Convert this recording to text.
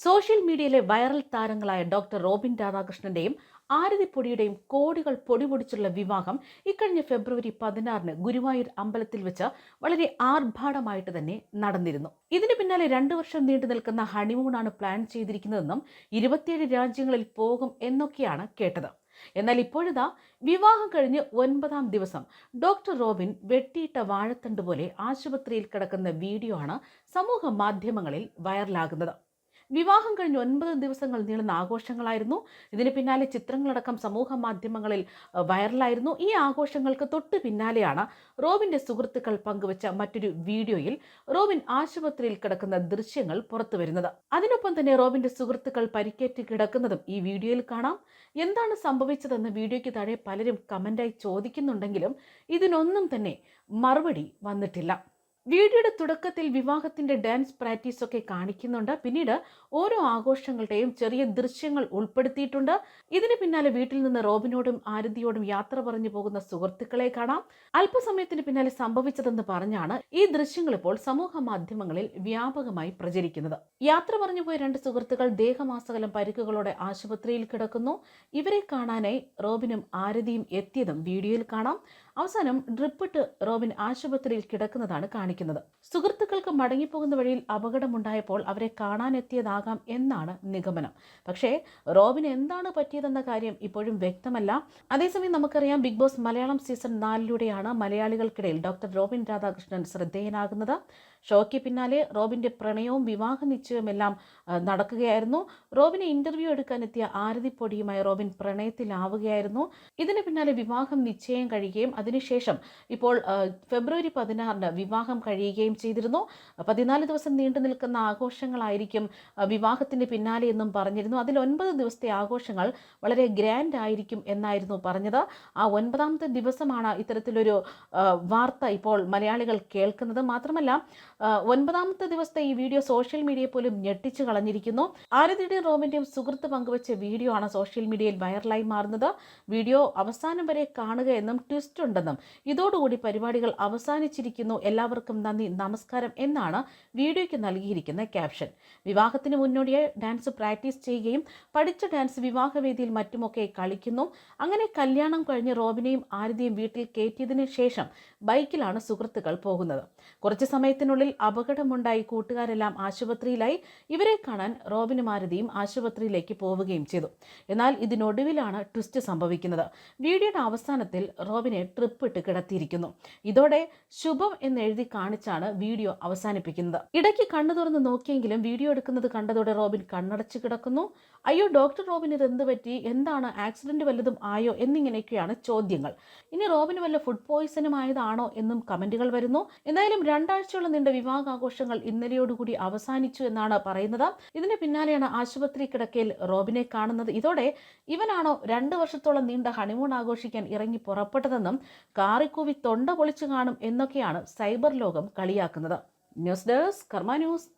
Social മീഡിയയിലെ viral താരങ്ങളായ doctor Robin രാധാകൃഷ്ണന്റെയും ആരതിപ്പൊടിയുടെയും കോടികൾ പൊടിപൊടിച്ചുള്ള വിവാഹം ഇക്കഴിഞ്ഞ ഫെബ്രുവരി പതിനാറിന് ഗുരുവായൂർ അമ്പലത്തിൽ വെച്ച് വളരെ ആർഭാടമായിട്ട് തന്നെ നടന്നിരുന്നു. ഇതിന് പിന്നാലെ രണ്ടു വർഷം നീണ്ടു നിൽക്കുന്ന ഹണിമൂണാണ് പ്ലാൻ ചെയ്തിരിക്കുന്നതെന്നും ഇരുപത്തിയേഴ് രാജ്യങ്ങളിൽ പോകും എന്നൊക്കെയാണ് കേട്ടത്. എന്നാൽ ഇപ്പോഴിതാ വിവാഹം കഴിഞ്ഞ് ഒൻപതാം ദിവസം ഡോക്ടർ റോബിൻ വെട്ടിയിട്ട വാഴത്തണ്ട് പോലെ ആശുപത്രിയിൽ കിടക്കുന്ന വീഡിയോ ആണ് സമൂഹ മാധ്യമങ്ങളിൽ വൈറലാകുന്നത്. വിവാഹം കഴിഞ്ഞ് ഒൻപത് ദിവസങ്ങൾ നീളുന്ന ആഘോഷങ്ങളായിരുന്നു. ഇതിന് പിന്നാലെ ചിത്രങ്ങളടക്കം സമൂഹ മാധ്യമങ്ങളിൽ വൈറലായിരുന്നു. ഈ ആഘോഷങ്ങൾക്ക് തൊട്ട് പിന്നാലെയാണ് റോബിന്റെ സുഹൃത്തുക്കൾ പങ്കുവച്ച മറ്റൊരു വീഡിയോയിൽ റോബിൻ ആശുപത്രിയിൽ കിടക്കുന്ന ദൃശ്യങ്ങൾ പുറത്തു വരുന്നത്. അതിനൊപ്പം തന്നെ റോബിന്റെ സുഹൃത്തുക്കൾ പരിക്കേറ്റ് കിടക്കുന്നതും ഈ വീഡിയോയിൽ കാണാം. എന്താണ് സംഭവിച്ചതെന്ന് വീഡിയോയ്ക്ക് താഴെ പലരും കമന്റായി ചോദിക്കുന്നുണ്ടെങ്കിലും ഇതിനൊന്നും തന്നെ മറുപടി വന്നിട്ടില്ല. വീഡിയോയുടെ തുടക്കത്തിൽ വിവാഹത്തിന്റെ ഡാൻസ് പ്രാക്ടീസ് ഒക്കെ കാണിക്കുന്നുണ്ട്. പിന്നീട് ഓരോ ആഘോഷങ്ങളുടെയും ചെറിയ ദൃശ്യങ്ങൾ ഉൾപ്പെടുത്തിയിട്ടുണ്ട്. ഇതിന് പിന്നാലെ വീട്ടിൽ നിന്ന് റോബിനോടും ആരതിയോടും യാത്ര പറഞ്ഞു പോകുന്ന സുഹൃത്തുക്കളെ കാണാം. അല്പസമയത്തിന് പിന്നാലെ സംഭവിച്ചതെന്ന് പറഞ്ഞാണ് ഈ ദൃശ്യങ്ങൾ ഇപ്പോൾ സമൂഹ മാധ്യമങ്ങളിൽ വ്യാപകമായി പ്രചരിക്കുന്നത്. യാത്ര പറഞ്ഞു പോയ രണ്ട് സുഹൃത്തുക്കൾ ദേഹമാസകലം പരിക്കുകളോടെ ആശുപത്രിയിൽ കിടക്കുന്നു. ഇവരെ കാണാനായി റോബിനും ആരതിയും എത്തിയതും വീഡിയോയിൽ കാണാം. അവസാനം ഡ്രിപ്പിട്ട് റോബിൻ ആശുപത്രിയിൽ കിടക്കുന്നതാണ് കാണിക്കുന്നത്. സുഹൃത്തുക്കൾക്ക് മടങ്ങിപ്പോകുന്ന വഴിയിൽ അപകടമുണ്ടായപ്പോൾ അവരെ കാണാനെത്തിയതാകാം എന്നാണ് നിഗമനം. പക്ഷേ റോബിന് എന്താണ് പറ്റിയതെന്ന കാര്യം ഇപ്പോഴും വ്യക്തമല്ല. അതേസമയം നമുക്കറിയാം ബിഗ് ബോസ് മലയാളം സീസൺ നാലിലൂടെയാണ് മലയാളികൾക്കിടയിൽ ഡോക്ടർ റോബിൻ രാധാകൃഷ്ണൻ ശ്രദ്ധേയനാകുന്നത്. ഷോയ്ക്ക് പിന്നാലെ റോബിന്റെ പ്രണയവും വിവാഹ നിശ്ചയവുമെല്ലാം നടക്കുകയായിരുന്നു. റോബിനെ ഇന്റർവ്യൂ എടുക്കാനെത്തിയ ആരതിപ്പൊടിയുമായി റോബിൻ പ്രണയത്തിലാവുകയായിരുന്നു. ഇതിന് പിന്നാലെ വിവാഹം നിശ്ചയം കഴിയുകയും അതിനുശേഷം ഇപ്പോൾ ഫെബ്രുവരി പതിനാറിന് വിവാഹം കഴിയുകയും ചെയ്തിരുന്നു. പതിനാല് ദിവസം നീണ്ടു നിൽക്കുന്ന ആഘോഷങ്ങളായിരിക്കും വിവാഹത്തിന്റെ പിന്നാലെ എന്നും പറഞ്ഞിരുന്നു. അതിൽ ഒൻപത് ദിവസത്തെ ആഘോഷങ്ങൾ വളരെ ഗ്രാൻഡ് ആയിരിക്കും എന്നായിരുന്നു പറഞ്ഞത്. ആ ഒൻപതാമത്തെ ദിവസമാണ് ഇത്തരത്തിലൊരു വാർത്ത ഇപ്പോൾ മലയാളികൾ കേൾക്കുന്നത്. മാത്രമല്ല ഒൻപതാമത്തെ ദിവസത്തെ ഈ വീഡിയോ സോഷ്യൽ മീഡിയയെ പോലും ഞെട്ടിച്ചു കളഞ്ഞിരിക്കുന്നു. ആരതിയുടെയും റോമിന്റെയും സുഹൃത്ത് പങ്കുവച്ച വീഡിയോ ആണ് സോഷ്യൽ മീഡിയയിൽ വൈറലായി മാറുന്നത്. വീഡിയോ അവസാനം വരെ കാണുക എന്നും ട്വിസ്റ്റ് ഉണ്ടെന്നും. ഇതോടുകൂടി പരിപാടികൾ അവസാനിച്ചിരിക്കുന്നു. എല്ലാവർക്കും നന്ദി നമസ്കാരം എന്നാണ് വീഡിയോയ്ക്ക് നൽകിയിരിക്കുന്ന ക്യാപ്ഷൻ വിവാഹത്തിന് മുന്നോടിയായി ഡാൻസ് പ്രാക്ടീസ് ചെയ്യുകയും പഠിച്ച ഡാൻസ് വിവാഹവേദിയിൽ മറ്റുമൊക്കെ കളിക്കുന്നു. അങ്ങനെ കല്യാണം കഴിഞ്ഞ് റോബിനെയും ആരതിയും വീട്ടിൽ കയറ്റിയതിനു ശേഷം ബൈക്കിലാണ് സുഹൃത്തുക്കൾ പോകുന്നത്. കുറച്ച് സമയത്തിനുള്ളിൽ അപകടമുണ്ടായി കൂട്ടുകാരെല്ലാം ആശുപത്രിയിലായി. ഇവരെ കാണാൻ റോബിനും ആരതിയും ആശുപത്രിയിലേക്ക് പോവുകയും ചെയ്തു. എന്നാൽ ഇതിനൊടുവിലാണ് ട്വിസ്റ്റ് സംഭവിക്കുന്നത്. വീഡിയോയുടെ അവസാനത്തിൽ റോബിനെ ട്രിപ്പ് ഇട്ട് കിടത്തിയിരിക്കുന്നു. ഇതോടെ ശുഭം എന്നെഴുതി കാണിച്ചാണ് വീഡിയോ അവസാനിപ്പിക്കുന്നത്. ഇടയ്ക്ക് കണ്ണു തുറന്ന് നോക്കിയെങ്കിലും വീഡിയോ എടുക്കുന്നത് കണ്ടതോടെ റോബിൻ കണ്ണടച്ച് കിടക്കുന്നു. അയ്യോ ഡോക്ടർ റോബിന് ഇത് എന്ത് പറ്റി? എന്താണ്? ആക്സിഡന്റ് വല്ലതും ആയോ? എന്നിങ്ങനെയൊക്കെയാണ് ചോദ്യങ്ങൾ. ഇനി റോബിന് വല്ല ഫുഡ് പോയിസണും ആയതാണോ എന്നും കമന്റുകൾ വരുന്നു. എന്തായാലും രണ്ടാഴ്ചയോളം നീണ്ട വിവാഹാഘോഷങ്ങൾ ഇന്നലെയോടുകൂടി അവസാനിച്ചു എന്നാണ് പറയുന്നത്. ഇതിന് പിന്നാലെയാണ് ആശുപത്രി കിടക്കയിൽ റോബിനെ കാണുന്നത്. ഇതോടെ ഇവനാണോ രണ്ട് വർഷത്തോളം നീണ്ട ഹണിമൂൺ ആഘോഷിക്കാൻ ഇറങ്ങി പുറപ്പെട്ടതെന്നും കാറിക്കൂവി തൊണ്ട പൊളിച്ചു കാണും എന്നൊക്കെയാണ് സൈബർ ലോകം കളിയാക്കുന്നത്. News desk Karma news.